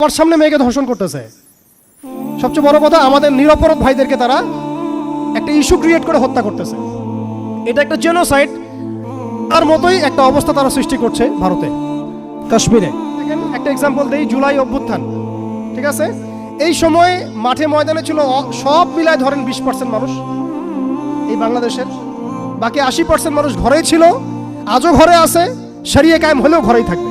আমার সামনে মেয়েকে ধর্ষণ করতেছে। সবচেয়ে বড় কথা, আমাদের নিরপরাধ ভাইদেরকে তারা একটা ইস্যু ক্রিয়েট করে হত্যা করতেছে। এটা একটা জেনোসাইড তার মতোই একটা অবস্থা তারা সৃষ্টি করছে ভারতে। কাশ্মীরে। একটা এক্সাম্পল দেই, জুলাই অভ্যুত্থান, ঠিক আছে? এই সময় মাঠে ময়দানে ছিল সব মিলায় ধরেন বিশ পার্সেন্ট মানুষ এই বাংলাদেশের। বাকি আশি পার্সেন্ট মানুষ ঘরেই ছিল, আজও ঘরে আছে সারিয়ে কায়েম হলেও ঘরেই থাকবে।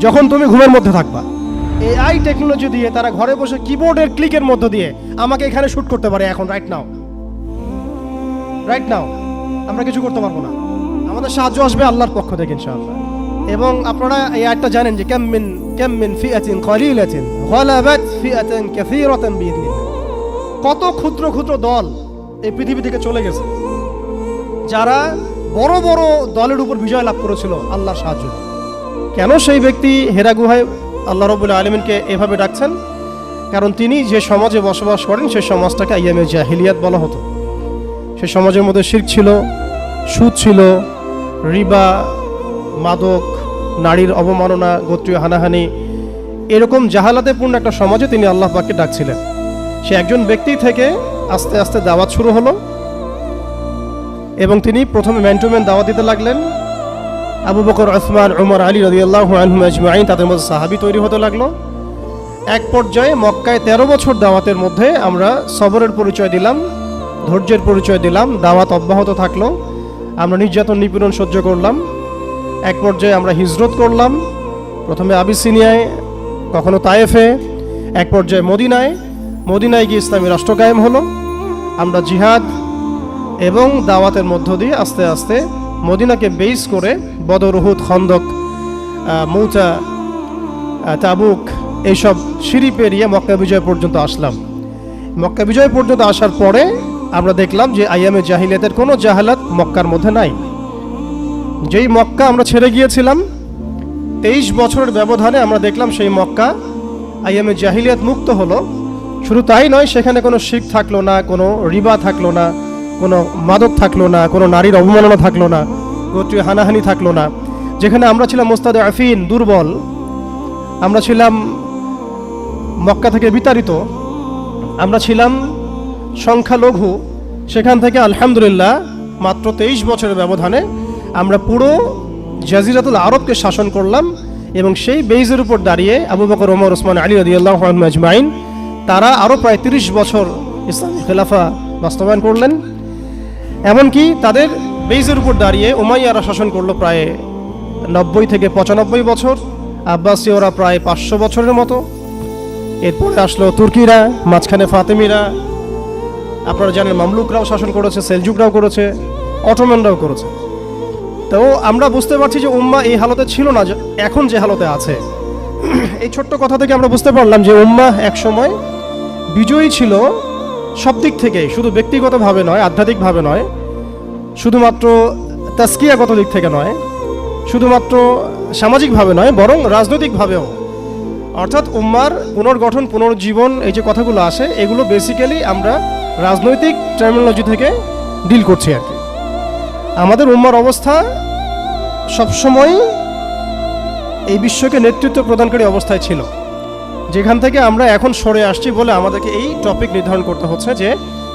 যখন তুমি ঘুমের মধ্যে থাকবা। এআই টেকনোলজি দিয়ে তারা ঘরে বসে কিবোর্ডের ক্লিকের মধ্য দিয়ে আমাকে এখানে শুট করতে পারে এখন রাইট নাও রাইট নাও আমরা কিছু করতে পারব না। আমাদের সাহায্য আসবে আল্লাহর পক্ষ থেকে ইনশাআল্লাহ। এবং আপনারা এই আয়াতটা জানেন যে কাম্মিন কাম্মিন ফিআতিন কলিলাতিন গলাবাত ফিআতান কাসীরাতান বিইذنিল্লাহ কত ক্ষুদ্র ক্ষুদ্র দল এই পৃথিবী থেকে চলে গেছে। যারা বড় বড় দলের উপর বিজয় লাভ করেছিল আল্লাহর সাহায্য। কেন সেই ব্যক্তি হেরা গুহায় আল্লাহ রবুল্লা আলমিনকে এভাবে ডাকছেন? কারণ তিনি যে সমাজে বসবাস করেন, সেই সমাজটাকে আইয়ামে জাহিলিয়াত বলা হতো। সেই সমাজের মধ্যে শির ছিল, সুদ ছিল, রিবা, মাদক, নারীর অবমাননা, গোত্রীয় হানাহানি, এরকম জাহালাতে পূর্ণ একটা সমাজে তিনি আল্লাহ পাককে ডাকছিলেন। সে একজন ব্যক্তি থেকে আস্তে আস্তে দাওয়াত শুরু হলো এবং তিনি প্রথমে ম্যান টু ম্যান দিতে লাগলেন। আবু বকর ওসমান উমর, আলী রদিয়াল্লাহ আনহুম আজমাইন, তাদের মধ্যে সাহাবি তৈরি হতে লাগল। এক পর্যায়ে মক্কায় তেরো বছর দাওয়াতের মধ্যে আমরা সবরের পরিচয় দিলাম, ধৈর্যের পরিচয় দিলাম, দাওয়াত অব্যাহত থাকল। আমরা নির্যাতন, নিপীড়ন সহ্য করলাম। এক পর্যায়ে আমরা হিজরত করলাম, প্রথমে আবিসিনিয়ায়, কখনো তায়েফে, এক পর্যায়ে মদিনায়। মদিনায় গিয়ে ইসলামী রাষ্ট্র কায়েম হলো। আমরা জিহাদ এবং দাওয়াতের মধ্য দিয়ে আস্তে আস্তে মদিনাকে বেস করে বদরহুদ খন্দক মৌচা তাবুক, এইসব সিঁড়ি পেরিয়ে মক্কা বিজয় পর্যন্ত আসলাম। মক্কা বিজয় পর্যন্ত আসার পরে আমরা দেখলাম যে আইয়ামে জাহিলিয়াতের কোনো জাহালাত মক্কার মধ্যে নাই। যেই মক্কা আমরা ছেড়ে গিয়েছিলাম, তেইশ বছরের ব্যবধানে আমরা দেখলাম সেই মক্কা আইয়ামে জাহিলিয়াত মুক্ত হলো। শুধু তাই নয়, সেখানে কোনো শিখ থাকল না, কোনো রিবা থাকল না, কোনো মাদক থাকল না, কোনো নারীর অবমাননা থাকল না। গোত্রীয় হানাহানি থাকল না। যেখানে আমরা ছিলাম মোস্তাদ আফিন, দুর্বল। আমরা ছিলাম মক্কা থেকে বিতাড়িত। আমরা ছিলাম সংখ্যালঘু। সেখান থেকে আলহামদুলিল্লাহ মাত্র তেইশ বছরের ব্যবধানে আমরা পুরো জাজিরাতুল আরবকে শাসন করলাম এবং সেই বেইজের উপর দাঁড়িয়ে আবু বকর, ওমর, ওসমান, আলী রদিয়াল্লাহ আজমাইন, তারা আরও প্রায় তিরিশ বছর ইসলামী খেলাফা বাস্তবায়ন করলেন। এমনকি তাদের বেইজের উপর দাঁড়িয়ে উমাইয়ারা শাসন করল প্রায় নব্বই থেকে পঁচানব্বই বছর, আব্বাসীয়রা প্রায় পাঁচশো বছরের মতো। এরপরে আসলো তুর্কিরা, মাঝখানে ফাতেমিরা। আপনারা জানেন মামলুকরাও শাসন করেছে, সেলজুকরাও করেছে অটোম্যানরাও করেছে। তো আমরা বুঝতে পারছি যে উম্মা এই হালতে ছিল না এখন যে হালতে আছে। এই ছোট্ট কথা থেকে আমরা বুঝতে পারলাম যে উম্মা এক সময় বিজয়ী ছিল সব দিক থেকে শুধু ব্যক্তিগতভাবে নয়, আধ্যাত্মিকভাবে নয় শুধুমাত্র তাস্কিয়াগত দিক থেকে নয়, শুধুমাত্র সামাজিকভাবে নয়, বরং রাজনৈতিকভাবেও। অর্থাৎ উম্মার পুনর্গঠন, পুনর্জীবন, এই যে কথাগুলো আসে, এগুলো বেসিক্যালি আমরা রাজনৈতিক টার্মিনোলজি থেকে ডিল করছি আর কি। আমাদের উম্মার অবস্থা সবসময় এই বিশ্বকে নেতৃত্ব প্রদানকারী অবস্থায় ছিল। যেখান থেকে আমরা এখন সরে আসছি বলে আমাদেরকে এই টপিক নির্ধারণ করতে হচ্ছে যে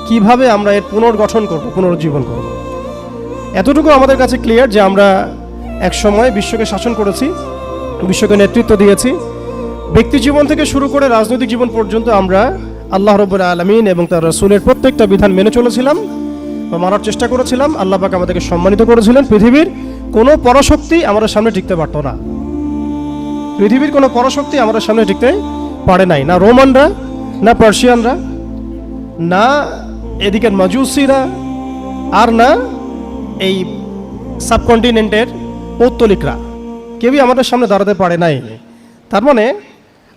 কীভাবে আমরা এর পুনর্গঠন করব পুনরুজ্জীবন করব। এতটুকু আমাদের কাছে ক্লিয়ার যে আমরা এক সময় বিশ্বকে শাসন করেছি বিশ্বকে নেতৃত্ব দিয়েছি। ব্যক্তি জীবন থেকে শুরু করে রাজনৈতিক জীবন পর্যন্ত আমরা আল্লাহ রব্বুল আলমিন এবং তার রসুলের প্রত্যেকটা বিধান মেনে চলেছিলাম বা মানার চেষ্টা করেছিলাম। আল্লাহ পাক আমাদেরকে সম্মানিত করেছিলেন। পৃথিবীর কোনো পরাশক্তি আমাদের সামনে টিকতে পারতো না। পৃথিবীর কোনো পরাশক্তি আমাদের সামনে টিকতে পারে নাই। না রোমানরা, না পার্সিয়ানরা, না এদিকের মাজুসিরা, আর না এই সাবকন্টিনেন্টের পৌত্তলিকরা। কেউই আমাদের সামনে দাঁড়াতে পারে নাই। তার মানে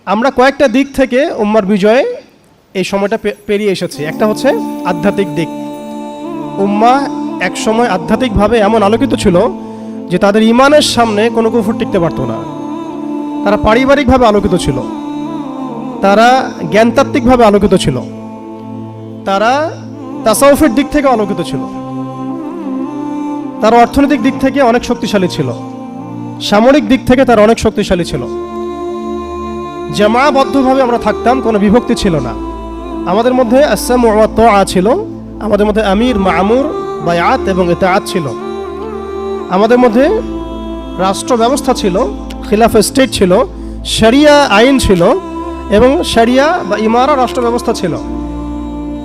আমরা কয়েকটা দিক থেকে উম্মার বিজয়ে এই সময়টা পেরিয়ে এসেছি। একটা হচ্ছে আধ্যাত্মিক দিক। উম্মা এক সময় আধ্যাত্মিকভাবে এমন আলোকিত ছিল যে তাদের ইমানের সামনে কোনো কুফুর টিকতে পারতো না। তারা পারিবারিকভাবে আলোকিত ছিল। তারা জ্ঞানতাত্ত্বিকভাবে আলোকিত ছিল। তারা তাসাউফের দিক থেকে আলোকিত ছিল। তারা অর্থনৈতিক দিক থেকে অনেক শক্তিশালী ছিল। সামরিক দিক থেকে তারা অনেক শক্তিশালী ছিল। জামাবদ্ধভাবে আমরা থাকতাম, কোনো বিভক্তি ছিল না। আমাদের মধ্যে আসাম আ ছিল, আমাদের মধ্যে আমির মামুর, বায়াত এবং এতাআত ছিল। আমাদের মধ্যে রাষ্ট্র ব্যবস্থা ছিল, খিলাফ স্টেট ছিল, শরিয়া আইন ছিল এবং শরিয়া বা ইমারা রাষ্ট্র ব্যবস্থা ছিল।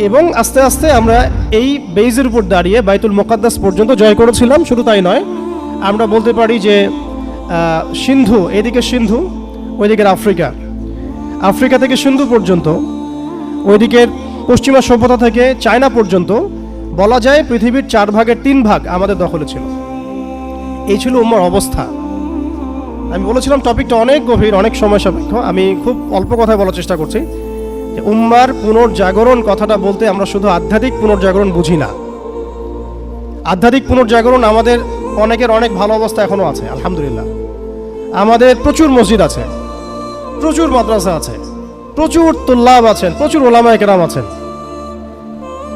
এবং আস্তে আস্তে আমরা এই বেইজের উপর দাঁড়িয়ে বাইতুল মোকাদ্দাস পর্যন্ত জয় করেছিলাম, শুধু তাই নয়, আমরা বলতে পারি যে সিন্ধু, এদিকে সিন্ধু, ওইদিকের আফ্রিকা। আফ্রিকা থেকে সিন্ধু পর্যন্ত, ওইদিকের পশ্চিমা সভ্যতা থেকে চায়না পর্যন্ত, বলা যায় পৃথিবীর চার ভাগের তিন ভাগ আমাদের দখলে ছিল। এই ছিল উম্মার অবস্থা। আমি বলেছিলাম টপিকটা অনেক গভীর, অনেক সময় সাপেক্ষ। আমি খুব অল্প কথায় বলার চেষ্টা করছি। উম্মার পুনর্জাগরণ কথাটা বলতে আমরা শুধু আধ্যাত্মিক পুনর্জাগরণ বুঝি না। আধ্যাত্মিক পুনর্জাগরণ আমাদের অনেকের অনেক ভালো অবস্থা এখনও আছে, আলহামদুলিল্লাহ। আমাদের প্রচুর মসজিদ আছে, প্রচুর মাদ্রাসা আছে, প্রচুর তুল্লাব আছেন, প্রচুর ওলামায় কেরাম আছেন।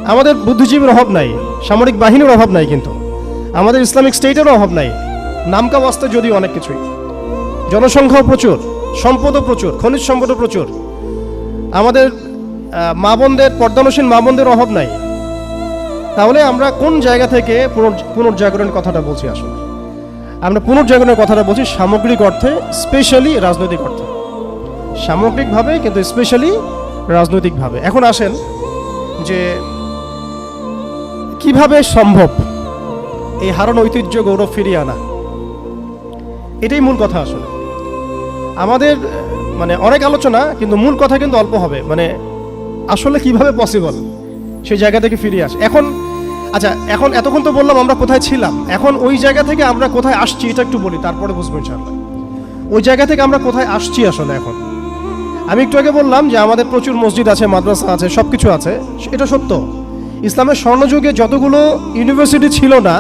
আমাদের বুদ্ধিজীবীর অভাব নাই, সামরিক বাহিনীর অভাব নাই কিন্তু। আমাদের ইসলামিক স্টেটেরও অভাব নাই নামকা বাস্তে যদিও অনেক কিছুই। জনসংখ্যাও প্রচুর, সম্পদও প্রচুর, খনিজ সম্পদও প্রচুর। আমাদের মা বোনদের, পর্দানসীন মা বোনদের অভাব নাই। তাহলে আমরা কোন জায়গা থেকে পুনর- পুনর্জাগরণের কথাটা বলছি আসলে আমরা পুনর্জাগরণের কথাটা বলছি সামগ্রিক অর্থে, স্পেশালি রাজনৈতিক অর্থে। সামগ্রিকভাবে কিন্তু স্পেশালি রাজনৈতিকভাবে। এখন আসেন যে কীভাবে সম্ভব এই হারানো ঐতিহ্য গৌরব ফিরিয়ে আনা? এটাই মূল কথা আসলে। আমাদের মানে অনেক আলোচনা, কিন্তু মূল কথা কিন্তু অল্প হবে। মানে আসলে কীভাবে পসিবল সেই জায়গা থেকে ফিরে আসে। এখন আচ্ছা এখন এতক্ষণ তো বললাম আমরা কোথায় ছিলাম। এখন ওই জায়গা থেকে আমরা কোথায় আসছি, এটা একটু বলি, তারপরে বুঝব ইনশাআল্লাহ। ওই জায়গা থেকে আমরা কোথায় আসছি আসলে এখন? আমি একটু আগে বললাম যে আমাদের প্রচুর মসজিদ আছে, মাদ্রাসা আছে সব কিছু আছে। এটা সত্য। ইসলামের স্বর্ণযুগে যতগুলো ইউনিভার্সিটি ছিল না,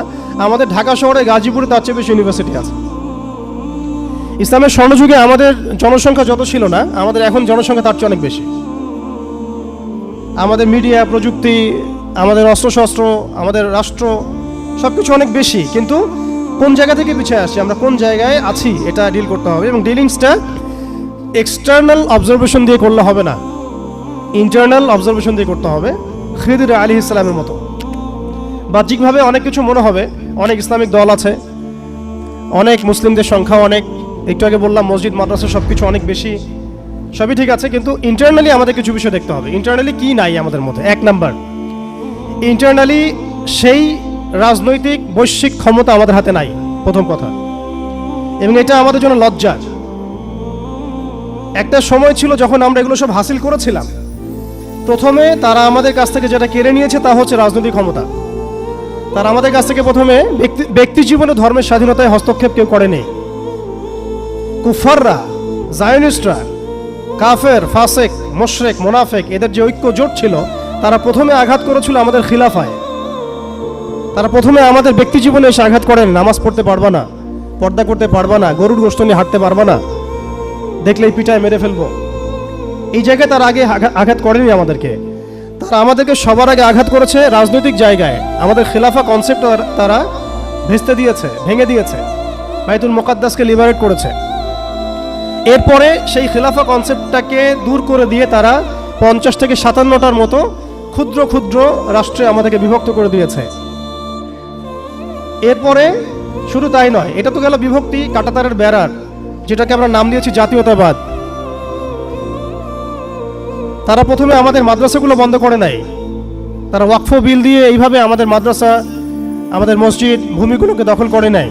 আমাদের ঢাকা শহরে গাজীপুরে তার চেয়ে বেশি ইউনিভার্সিটি আছে। ইসলামের স্বর্ণযুগে আমাদের জনসংখ্যা যত ছিল না, আমাদের এখন জনসংখ্যা তার চেয়ে অনেক বেশি। আমাদের মিডিয়া, প্রযুক্তি, আমাদের অস্ত্রশস্ত্র, আমাদের রাষ্ট্র সব কিছু অনেক বেশি। কিন্তু কোন জায়গা থেকে পিছিয়ে আসছি, আমরা কোন জায়গায় আছি, এটা ডিল করতে হবে। এবং ডিলিংসটা এক্সটার্নাল অবজারভেশন দিয়ে করলে হবে না। ইন্টারনাল অবজারভেশন দিয়ে করতে হবে। খিদির আলী ইসলামের মতো। বাহ্যিকভাবে অনেক কিছু মনে হবে। অনেক ইসলামিক দল আছে। অনেক মুসলিমদের সংখ্যা অনেক। একটু আগে বললাম, মসজিদ, মাদ্রাসা সব কিছু অনেক বেশি, সবই ঠিক আছে, কিন্তু ইন্টারনালি আমাদের কিছু বিষয় দেখতে হবে। ইন্টারনালি কি নাই আমাদের মধ্যে? এক নাম্বার ইন্টারনালি সেই রাজনৈতিক, বৈশ্বিক ক্ষমতা আমাদের হাতে নাই, প্রথম কথা। এবং এটা আমাদের জন্য লজ্জা। একটা সময় ছিল যখন আমরা এগুলো সব হাসিল করেছিলাম। প্রথমে তারা আমাদের কাছ থেকে যেটা কেড়ে নিয়েছে তা হচ্ছে রাজনৈতিক ক্ষমতা। তারা আমাদের কাছ থেকে প্রথমে ব্যক্তি জীবনে ধর্মের স্বাধীনতায় হস্তক্ষেপ কেউ করেনি। কুফাররা, জায়নিস্টরা, কাফের, ফাসেক, মোশরেক, মোনাফেক, এদের যে ঐক্য জোট ছিল, তারা প্রথমে আঘাত করেছিল আমাদের খিলাফায়। তারা প্রথমে আমাদের ব্যক্তি জীবনে এসে আঘাত করেন, নামাজ পড়তে পারবা না, পর্দা করতে পারবা না, গরুর গোষ্ঠ নিয়ে হাঁটতে পারবা না, দেখলেই পিঠায় মেরে ফেলব। এই জায়গায় তার আগে আঘাত করেনি আমাদেরকে। তারা আমাদেরকে সবার আগে আঘাত করেছে রাজনৈতিক জায়গায়। আমাদের খেলাফা কনসেপ্ট তারা ভেস্তে দিয়েছে, ভেঙে দিয়েছে। বাইতুল মোকাদ্দাসকে লিবারেট করেছে। এরপরে সেই খেলাফা কনসেপ্টটাকে দূর করে দিয়ে তারা পঞ্চাশ থেকে সাতান্নটার মতো ক্ষুদ্র ক্ষুদ্র রাষ্ট্রে আমাদেরকে বিভক্ত করে দিয়েছে। এরপরে শুধু তাই নয়, এটা তো গেল বিভক্তি কাটাতারের বেড়ার, যেটাকে আমরা নাম দিয়েছি জাতীয়তাবাদ। তারা প্রথমে আমাদের মাদ্রাসাগুলো বন্ধ করে নাই। তারা ওয়াকফ বিল দিয়ে এইভাবে আমাদের মাদ্রাসা, আমাদের মসজিদ, ভূমিগুলোকে দখল করে নাই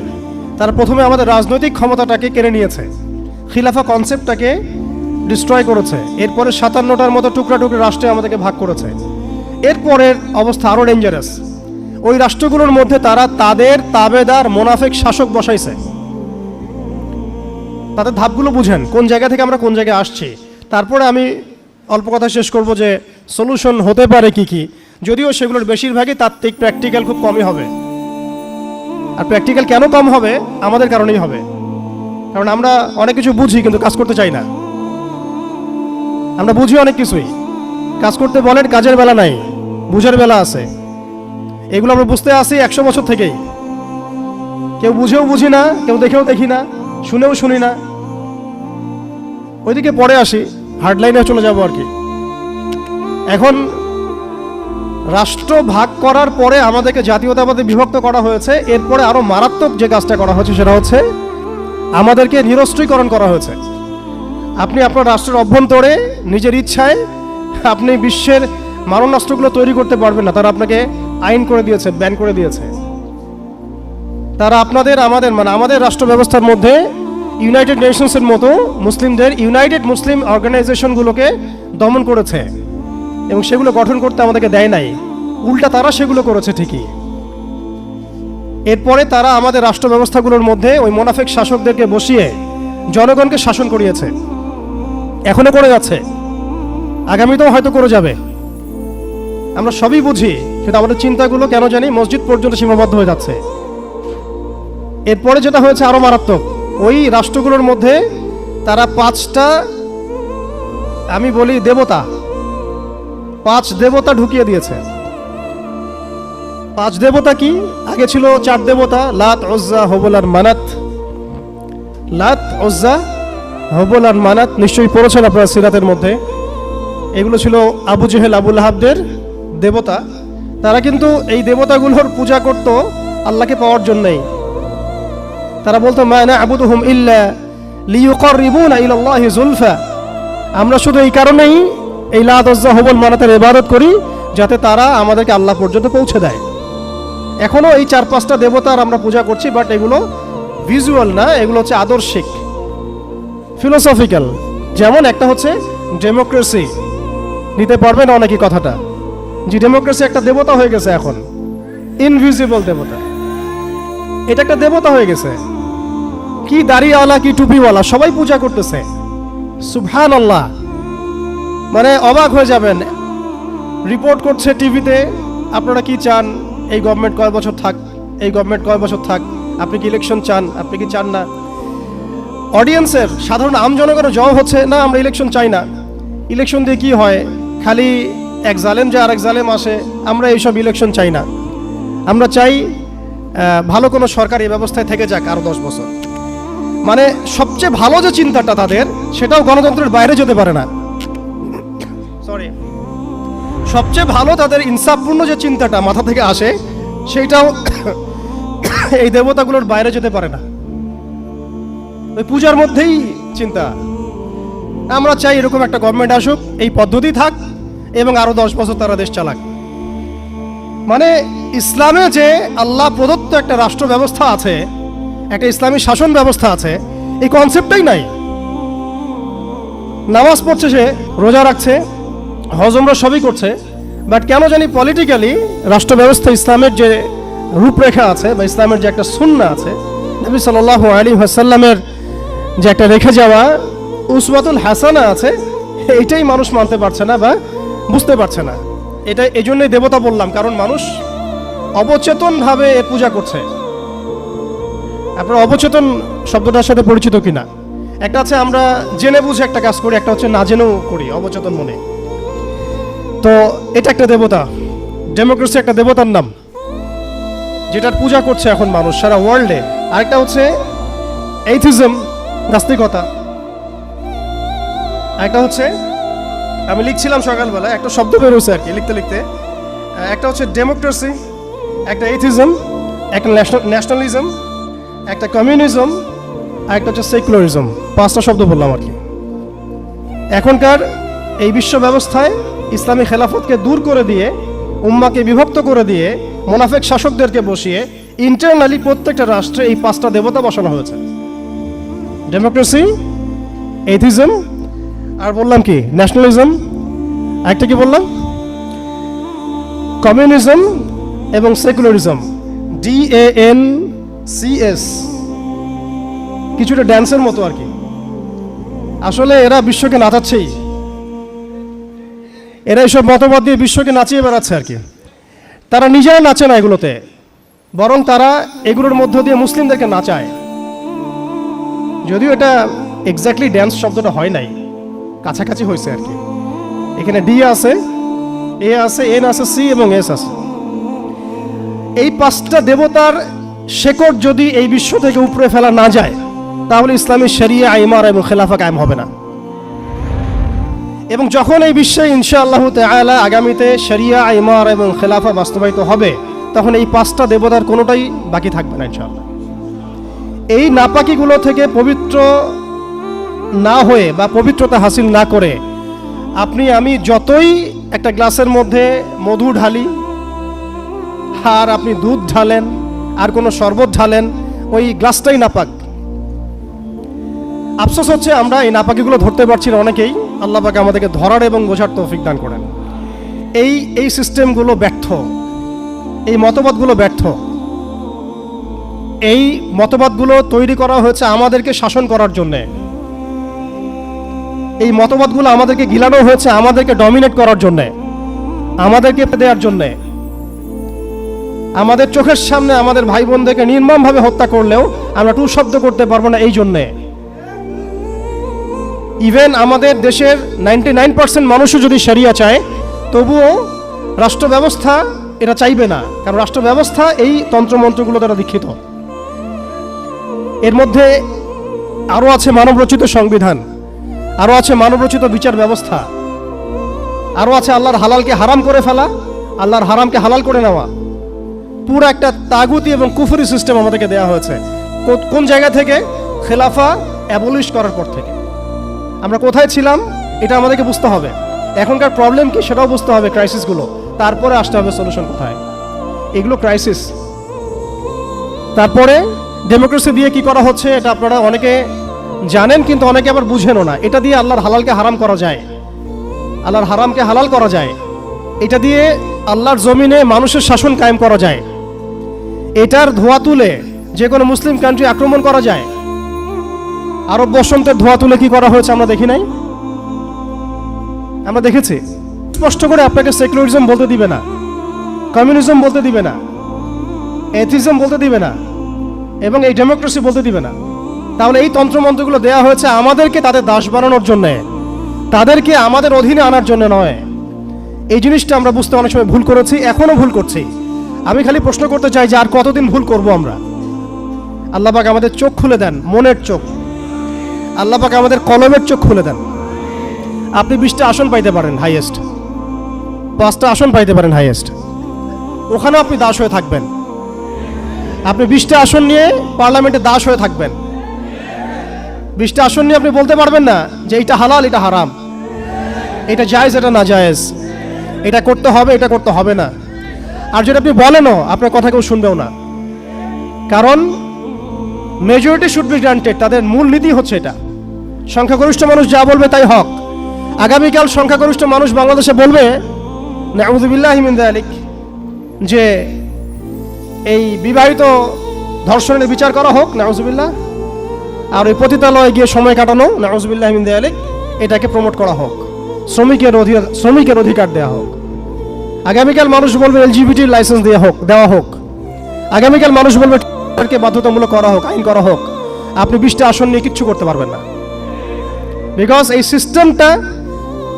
তারা প্রথমে আমাদের রাজনৈতিক ক্ষমতাটাকে কেড়ে নিয়েছে। খিলাফা কনসেপ্টটাকে ডিস্ট্রয় করেছে। এরপরে সাতান্নটার মতো টুকরা টুকরা রাষ্ট্রে আমাদেরকে ভাগ করেছে। এরপরের অবস্থা আরও ডেঞ্জারাস ওই রাষ্ট্রগুলোর মধ্যে তারা তাদের তাবেদার মোনাফেক শাসক বসাইছে। তাদের ধাপগুলো বুঝেন, কোন জায়গা থেকে আমরা কোন জায়গায় আসছি। তারপরে আমি অল্প কথা শেষ করব যে সলিউশন হতে পারে কি কি। যদিও সেগুলোর বেশিরভাগই তাত্ত্বিক প্র্যাকটিক্যাল খুব কমই হবে। আর প্র্যাকটিক্যাল কেন কম হবে? আমাদের কারণেই হবে। কারণ আমরা অনেক কিছু বুঝি, কিন্তু কাজ করতে চাই না। আমরা বুঝি অনেক কিছুই। কাজ করতে বলেন, কাজের বেলা নাই, বুঝের বেলা আছে। এগুলো আমরা বুঝতে আসি একশো বছর থেকেই। কেউ বুঝেও বুঝি না, কেউ দেখেও দেখি না, শুনেও শুনি না। ওইদিকে পরে আসি হার্ডলাইনে চলে যাব আর কি। এখন রাষ্ট্র ভাগ করার পরে আমাদেরকে জাতীয়তাবাদে বিভক্ত করা হয়েছে, এরপরে আরও মারাত্মক যে কাজটা করা হয়েছে সেটা হচ্ছে আমাদেরকে নিরস্ত্রীকরণ করা হয়েছে। আপনি আপনার রাষ্ট্রের অভ্যন্তরে নিজের ইচ্ছায় আপনি বিশ্বের মারণাস্ত্রগুলো তৈরি করতে পারবেন না। তারা আপনাকে আইন করে দিয়েছে, ব্যান করে দিয়েছে। তারা আপনাদের, আমাদের মানে আমাদের রাষ্ট্র ব্যবস্থার মধ্যে ইউনাইটেড নেশনসের মতো মুসলিমদের, ইউনাইটেড মুসলিম অর্গানাইজেশনগুলোকে দমন করেছে এবং সেগুলো গঠন করতে আমাদেরকে দেয় নাই। উল্টা তারা সেগুলো করেছে ঠিকই। এরপরে তারা আমাদের রাষ্ট্র ব্যবস্থাগুলোর মধ্যে ওই মোনাফেক শাসকদেরকে বসিয়ে জনগণকে শাসন করিয়েছে। এখনও করে যাচ্ছে। আগামীতেও হয়তো করে যাবে। আমরা সবই বুঝি সেটা আমাদের চিন্তাগুলো কেন জানি মসজিদ পর্যন্ত সীমাবদ্ধ হয়ে যাচ্ছে। এরপরে যেটা হয়েছে আরও মারাত্মক, ওই রাষ্ট্রগুলোর মধ্যে তারা পাঁচটা, আমি বলি দেবতা, পাঁচ দেবতা ঢুকিয়ে দিয়েছে। পাঁচ দেবতা কি? আগে ছিল চার দেবতা, লাত ওজ্জা হবল আর মানাত। লাত ওজ্জা হবল আর মানাত নিশ্চয়ই পড়েছেন আপনারা সিরাতের মধ্যে। এগুলো ছিল আবু জেহেল, আবুল হাবদের দেবতা। তারা কিন্তু এই দেবতাগুলোর পূজা করত আল্লাহকে পাওয়ার জন্যই। তারা বলতো, মা না আবুদুহুম ইল্লা লিয়ুকাররিবুনা ইলাল্লাহি যুলফা আমরা শুধু এই কারণেই এই লাদজ্জা হবল, মানাতের ইবাদত করি, যাতে তারা আমাদেরকে আল্লাহ পর্যন্ত পৌঁছে দেয়। এখনও এই চার পাঁচটা দেবতার আমরা পূজা করছি বাট এগুলো ভিজুয়াল না, এগুলো হচ্ছে আদর্শিক ফিলোসফিক্যাল যেমন একটা হচ্ছে ডেমোক্রেসি নিতে পারবেন অনেকই কথাটা। যে ডেমোক্রেসি একটা দেবতা হয়ে গেছে এখন। ইনভিজিবল দেবতা। এটা একটা দেবতা হয়ে গেছে। কি দাড়িওয়ালা, কি টুপিওয়ালা, সবাই পূজা করতেছে। সুবহান আল্লাহ মানে অবাক হয়ে যাবেন। রিপোর্ট করছে টিভিতে আপনারা কি চান? এই গভর্নমেন্ট কয় বছর থাক, এই গভর্নমেন্ট কয় বছর থাক, আপনি কি ইলেকশন চান, আপনি কি চান না? অডিয়েন্সের সাধারণ আম জনগণের জবাব হচ্ছে, না, আমরা ইলেকশন চাই না। ইলেকশন দিয়ে কি হয়? খালি এক জালেম যে আরেক জালেম আসে, আমরা এইসব ইলেকশন চাই না। আমরা চাই ভালো কোনো সরকারি ব্যবস্থায় থেকে যাক আরও দশ বছর। মানে সবচেয়ে ভালো যে চিন্তাটা তাদের, সেটাও গণতন্ত্রের বাইরে যেতে পারে না। সবচেয়ে ভালো তাদের ইনসাফপূর্ণ যে চিন্তাটা মাথা থেকে আসে, সেইটাও এই দেবতাগুলোর বাইরে যেতে পারে না। ওই পূজার মধ্যেই চিন্তা। আমরা চাই এরকম একটা গভর্নমেন্ট আসুক, এই পদ্ধতি থাক এবং আরও দশ বছর তারা দেশ চালাক। মানে ইসলামে যে আল্লাহ প্রদত্ত একটা রাষ্ট্র ব্যবস্থা আছে, একটা ইসলামী শাসন ব্যবস্থা আছে, এই কনসেপ্টটাই নাই। নামাজ পড়ছে সে, রোজা রাখছে হজমরা সবই করছে বাট কেন জানি পলিটিক্যালি রাষ্ট্র ব্যবস্থা ইসলামের যে রূপরেখা আছে বা ইসলামের যে একটা সুন্না আছে, নবী সাল্লাহ আলী হাসাল্লামের যে একটা রেখে যাওয়া উসওয়াতুল হাসানা আছে, এইটাই মানুষ মানতে পারছে না বা বুঝতে পারছে না। এটা এই জন্যই দেবতা বললাম, কারণ মানুষ অবচেতনভাবে পূজা করছে। আপনার অবচেতন শব্দটার সাথে পরিচিত কিনা? একটা আছে, আমরা জেনে বুঝে একটা কাজ করি, একটা হচ্ছে না জেনেও করি, অবচেতন মনে। তো এটা একটা দেবতা। ডেমোক্রেসি একটা দেবতার নাম, যেটার পূজা করছে এখন মানুষ সারা ওয়ার্ল্ডে আরেকটা হচ্ছে এইথিজম নাস্তিকতা। একটা হচ্ছে, আমি লিখছিলাম সকালবেলা, একটা শব্দ বেরোছে আর কি লিখতে লিখতে। একটা হচ্ছে ডেমোক্রেসি একটা এইথিজম একটা ন্যাশনালিজম একটা কমিউনিজম আর একটা হচ্ছে সেকুলারিজম পাঁচটা শব্দ বললাম আর কি। এখনকার এই বিশ্ব ব্যবস্থায় ইসলামী খেলাফতকে দূর করে দিয়ে, উম্মাকে বিভক্ত করে দিয়ে, মোনাফেক শাসকদেরকে বসিয়ে ইন্টারনালি প্রত্যেকটা রাষ্ট্রে এই পাঁচটা দেবতা বসানো হয়েছে। ডেমোক্রেসি এথিজম আর বললাম কি ন্যাশনালিজম একটা কি বললাম? কমিউনিজম এবং secularism D A N C S কিছুটা ড্যান্সের মতো আর কি। আসলে এরা বিশ্বকে নাচাচ্ছেই। এরা এইসব মতবাদ দিয়ে বিশ্বকে নাচিয়ে বেড়াচ্ছে আর কি। তারা নিজেরা নাচে না এগুলোতে, বরং তারা এগুলোর মধ্য দিয়ে মুসলিমদেরকে নাচায়। যদিও এটা এক্স্যাক্টলি ড্যান্স শব্দটা হয় নাই, কাছাকাছি হয়েছে আর কি। এখানে ডি আছে এ আছে এন আছে সি এবং এস আছে। এই পাঁচটা দেবতার শেকড় যদি এই বিশ্ব থেকে উপরে ফেলা না যায়, তাহলে ইসলামী শরিয়া আইমার এবং খেলাফা কায়েম হবে না। এবং যখন এই বিশ্বে ইনশাআল্লাহ তাআলা আগামীতে শরিয়া আইমার এবং খেলাফা বাস্তবায়িত হবে, তখন এই পাঁচটা দেবতার কোনোটাই বাকি থাকবে না ইনশাআল্লাহ। এই নাপাকিগুলো থেকে পবিত্র না হয়ে বা পবিত্রতা হাসিল না করে, আপনি, আমি যতই একটা গ্লাসের মধ্যে মধু ঢালি, আর আপনি দুধ ঢালেন, আর কোনো শরবত ঢালেন, ওই গ্লাসটাই নাপাক। আফসোস হচ্ছে আমরা এই নাপাকিগুলো ধরতে পারছি না অনেকেই। আল্লাহ পাকে আমাদেরকে ধরার এবং বোঝার তৌফিক দান করেন। এই এই সিস্টেমগুলো ব্যর্থ। এই মতবাদগুলো ব্যর্থ। এই মতবাদগুলো তৈরি করা হয়েছে আমাদেরকে শাসন করার জন্যে। এই মতবাদগুলো আমাদেরকে গিলানো হয়েছে আমাদেরকে ডমিনেট করার জন্যে। আমাদেরকে দেওয়ার জন্যে। আমাদের চোখের সামনে আমাদের ভাই বোনদেরকে নির্মমভাবে হত্যা করলেও আমরা টু শব্দ করতে পারব না এই জন্যে। ইভেন আমাদের দেশের নাইনটি নাইন পার্সেন্ট মানুষও যদি সারিয়া চায়, তবুও রাষ্ট্র ব্যবস্থা এটা চাইবে না। কারণ রাষ্ট্র ব্যবস্থা এই তন্ত্রমন্ত্রগুলো দ্বারা দীক্ষিত। এর মধ্যে আরও আছে মানবরচিত সংবিধান, আরও আছে মানবরচিত বিচার ব্যবস্থা, আরও আছে আল্লাহর হালালকে হারাম করে ফেলা, আল্লাহর হারামকে হালাল করে নেওয়া। পুরো একটা তাগুতি এবং কুফুরি সিস্টেম আমাদেরকে দেওয়া হয়েছে। কোন জায়গা থেকে? খেলাফা অ্যাবলিশ করার পর থেকে। আমরা কোথায় ছিলাম, এটা আমাদেরকে বুঝতে হবে। এখনকার প্রবলেম কি সেটাও বুঝতে হবে ক্রাইসিসগুলো তারপরে আসতে হবে সলিউশন কোথায়। এগুলো ক্রাইসিস তারপরে ডেমোক্রেসি দিয়ে কি করা হচ্ছে এটা আপনারা অনেকে জানেন কিন্তু অনেকে আবার বুঝেনও না। এটা দিয়ে আল্লাহর হালালকে হারাম করা যায়। আল্লাহর হারামকে হালাল করা যায়। এটা দিয়ে আল্লাহর জমিনে মানুষের শাসন কায়েম করা যায়। এটার ধোয়া তুলে যে কোনো মুসলিম কান্ট্রি আক্রমণ করা যায়। আরব বসন্তের ধোয়া তুলে কি করা হয়েছে আমরা দেখি নাই? আমরা দেখেছি। স্পষ্ট করে আপনাকে সেকুলারিজম বলতে দিবে না। কমিউনিজম বলতে দিবে না। এথিজম বলতে দিবে না। এবং এই ডেমোক্রেসি বলতে দিবে না। তাহলে এই তন্ত্রমন্ত্রগুলো দেওয়া হয়েছে আমাদেরকে তাদের দাস বানানোর জন্য। তাদেরকে আমাদের অধীনে আনার জন্য নয়। এই জিনিসটা আমরা বুঝতে অনেক সময় ভুল করেছি, এখনও ভুল করছি। আমি খালি প্রশ্ন করতে চাই যে আর কতদিন ভুল করব আমরা? আল্লাহ পাক আমাদের চোখ খুলে দেন, মনের চোখ। আল্লাহ পাক আমাদের কলমের চোখ খুলে দেন। আপনি বিশটা আসন পাইতে পারেন হাইয়েস্ট পাঁচটা আসন পাইতে পারেন হাইয়েস্ট ওখানেও আপনি দাস হয়ে থাকবেন। আপনি বিশটা আসন নিয়ে পার্লামেন্টে দাস হয়ে থাকবেন। বিশটা আসন নিয়ে আপনি বলতে পারবেন না যে এটা হালাল, এটা হারাম। এটা জায়েজ, এটা না জায়েজ। এটা করতে হবে, এটা করতে হবে না। আর যদি আপনি বলেনও, আপনার কথা কেউ শুনবেও না। কারণ মেজরিটি শুড বি গ্রান্টেড তাদের মূল নীতি হচ্ছে এটা। সংখ্যাগরিষ্ঠ মানুষ যা বলবে তাই হক। আগামীকাল সংখ্যাগরিষ্ঠ মানুষ বাংলাদেশে বলবে নাউজুবিল্লাহ হিমিন আলিক যে এই বিবাহিত ধর্ষণের বিচার করা হোক নাউজুবিল্লাহ আর ওই পতিতালয়ে গিয়ে সময় কাটানো নাউজুবিল্লাহ হিমিন আলিক এটাকে প্রমোট করা হোক। শ্রমিকের অধিকার শ্রমিকের অধিকার দেওয়া হোক। আগামীকাল মানুষ বলবে, এলজিবিটির লাইসেন্স দেওয়া হোক দেওয়া হোক। আগামীকাল মানুষ বলবে বাধ্যতামূলক করা হোক, আইন করা হোক। আপনি বিশটা আসন নিয়ে কিচ্ছু করতে পারবেন না। বিকজ এই সিস্টেমটা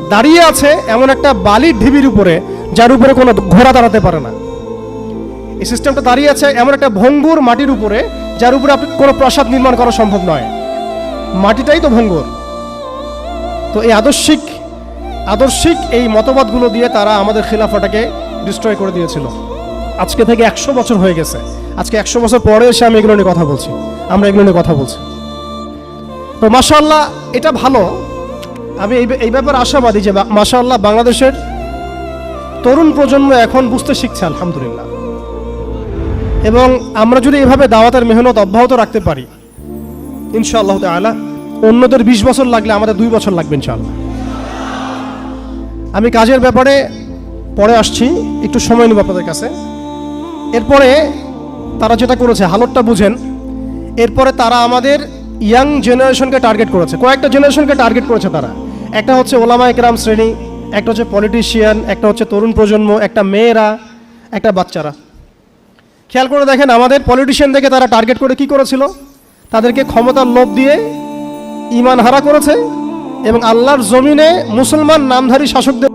দাঁড়িয়ে আছে এমন একটা বালির ঢিবির উপরে, যার উপরে কোনো ঘোড়া দাঁড়াতে পারে না। এই সিস্টেমটা দাঁড়িয়ে আছে এমন একটা ভঙ্গুর মাটির উপরে, যার উপরে আপনি কোনো প্রাসাদ নির্মাণ করা সম্ভব নয়। মাটিটাই তো ভঙ্গুর। তো এই আদর্শিক আদর্শিক এই মতবাদগুলো দিয়ে তারা আমাদের খিলাফাটাকে ডিস্ট্রয় করে দিয়েছিল। আজকে থেকে একশো বছর হয়ে গেছে। আজকে একশো বছর পরে এসে আমি এগুলো নিয়ে কথা বলছি। আমরা এগুলো নিয়ে কথা বলছি। তো মাশাল্লাহ এটা ভালো। আমি এই ব্যাপারে আশাবাদী যে মাশাল্লাহ বাংলাদেশের তরুণ প্রজন্ম এখন বুঝতে শিখছে, আলহামদুলিল্লাহ। এবং আমরা যদি এভাবে দাওয়াতের মেহনত অব্যাহত রাখতে পারি, ইনশাআল্লাহ তাআলা, অন্যদের বিশ বছর লাগলে আমাদের দুই বছর লাগবে, ইনশাআল্লাহ। আমি কাজের ব্যাপারে পরে আসছি, একটু সময় নেব আপনাদের কাছে। এরপরে তারা যেটা করেছে, হালতটা বুঝেন। এরপরে তারা আমাদের ইয়াং জেনারেশনকে টার্গেট করেছে। কয়েকটা জেনারেশনকে টার্গেট করেছে তারা। একটা হচ্ছে ওলামা একরাম শ্রেণি, একটা হচ্ছে পলিটিশিয়ান একটা হচ্ছে তরুণ প্রজন্ম, একটা মেয়েরা, একটা বাচ্চারা। খেয়াল করে দেখেন, আমাদের পলিটিশিয়ান থেকে তারা টার্গেট করে কি করেছিল? তাদেরকে ক্ষমতার লোভ দিয়ে ইমান হারা করেছে এবং আল্লাহর জমিনে মুসলমান নামধারী শাসকদের